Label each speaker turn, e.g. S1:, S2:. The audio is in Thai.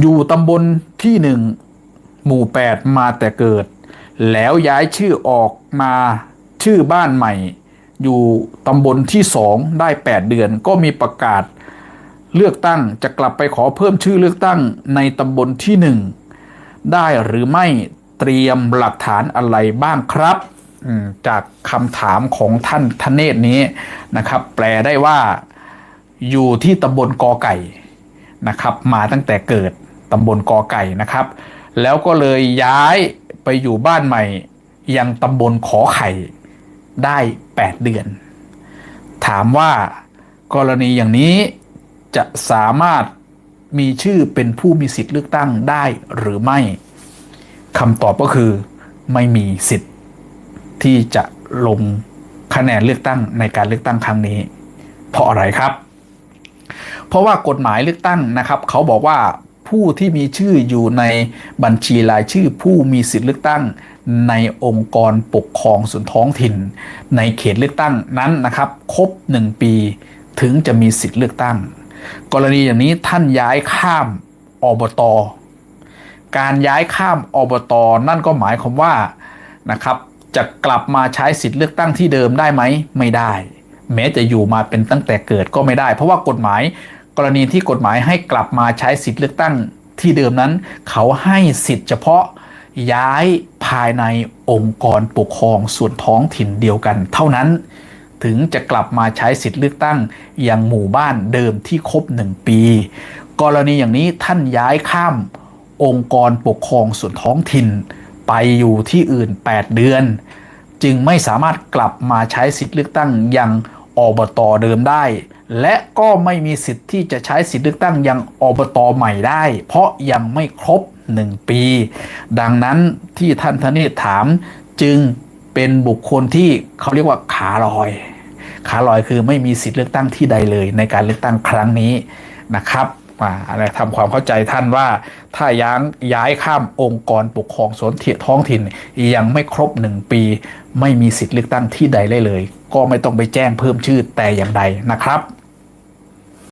S1: อยู่ตำบลที่หนึ่งหมู่8มาแต่เกิด แล้วย้ายชื่อออกมาชื่อบ้านใหม่ อยู่ตำบลที่สองได้ 8 เดือนก็มีประกาศเลือกตั้งจะกลับไปขอเพิ่มชื่อเลือกตั้งในตำบลที่หนึ่งได้หรือไม่เตรียมหลักฐานอะไรบ้างครับจากคำถามของท่านทเนศนี้นะครับ แปลได้ว่าอยู่ที่ตำบลกอไก่ นะครับ มาตั้งแต่เกิดตำบลกอไก่นะครับ แล้วก็เลยย้ายไปอยู่บ้านใหม่ ยังตำบลขอไข่ได้ 8 เดือน ถามว่ากรณีอย่างนี้จะสามารถมีชื่อเป็นผู้มีสิทธิ์เลือกตั้งได้หรือไม่คำตอบก็คือไม่มีสิทธิ์ที่จะลงคะแนนเลือกตั้งในการเลือกตั้งครั้งนี้ เพราะอะไรครับ เพราะว่ากฎหมายเลือกตั้งนะครับ เขาบอกว่าผู้ที่มีชื่ออยู่ในบัญชีรายชื่อผู้มีสิทธิ์เลือกตั้ง ในองค์กรปกครองส่วนท้องถิ่น ในเขตเลือกตั้งนั้นนะครับ ครบ 1 ปีถึงจะมีสิทธิ์เลือกตั้ง กรณีอย่างนี้ท่านย้ายข้ามอบตการย้ายข้ามอบตนั่นก็หมายความว่านะครับจะกลับมาใช้สิทธิ์เลือกตั้งที่เดิมได้ไหมไม่ได้ แม้จะอยู่มาเป็นตั้งแต่เกิดก็ไม่ได้ เพราะว่ากฎหมาย กรณีที่กฎหมายให้กลับมาใช้สิทธิ์เลือกตั้งที่เดิมนั้น เขาให้สิทธิ์เฉพาะย้ายภายในองค์กรปกครองส่วนท้องถิ่นเดียวกันเท่านั้น ถึงจะกลับมาใช้สิทธิ์เลือกตั้งอย่างหมู่บ้านเดิมที่ครบ 1 ปี กรณีอย่างนี้ท่านย้ายข้ามองค์กรปกครองส่วนท้องถิ่น ไปอยู่ที่อื่น 8 เดือน จึงไม่สามารถกลับมาใช้สิทธิ์เลือกตั้งอยัง อบตเดิมได้ และก็ไม่มีสิทธิ์ที่จะใช้สิทธิ์เลือกตั้งยังอบตใหม่ได้ เพราะยังไม่ครบ 1 ปี ดังนั้นที่ท่านธเนศถามจึงเป็นบุคคลที่เขาเรียกว่าขาลอย ขาลอยคือไม่มีสิทธิ์เลือกตั้งที่ใดเลยในการเลือกตั้งครั้งนี้นะครับ มาอะไรทำความเข้าใจท่านว่าถ้าย้างย้ายข้ามองค์กรปกครองส่วนท้องถิ่น ยังไม่ครบหนึ่งปี ไม่มีสิทธิ์เลือกตั้งที่ใดเลยเลย ก็ไม่ต้องไปแจ้งเพิ่มชื่อแต่อย่างใดนะครับ